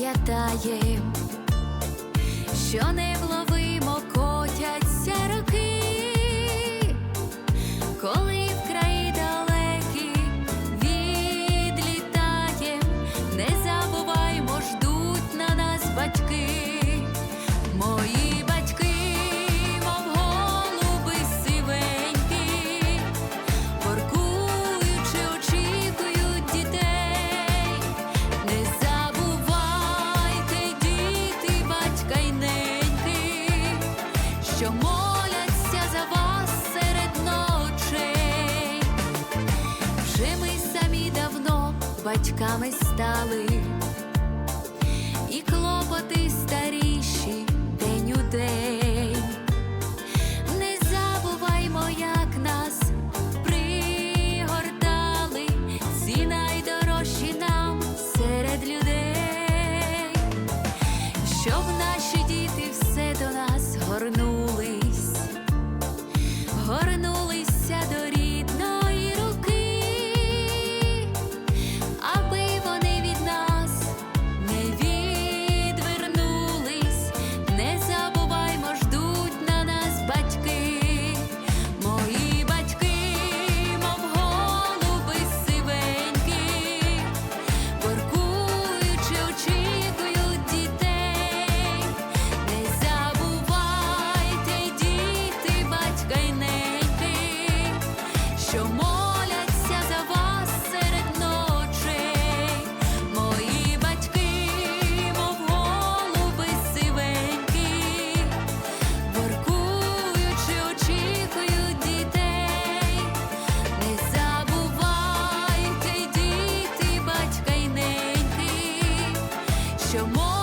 пам'ятаєм, що не було. батьками стали. що моляться за вас серед ночей, мої батьки, мов голуби сивенькі, воркуючи, очікують дітей, не забувайте, діти, батька й неньки, що моляться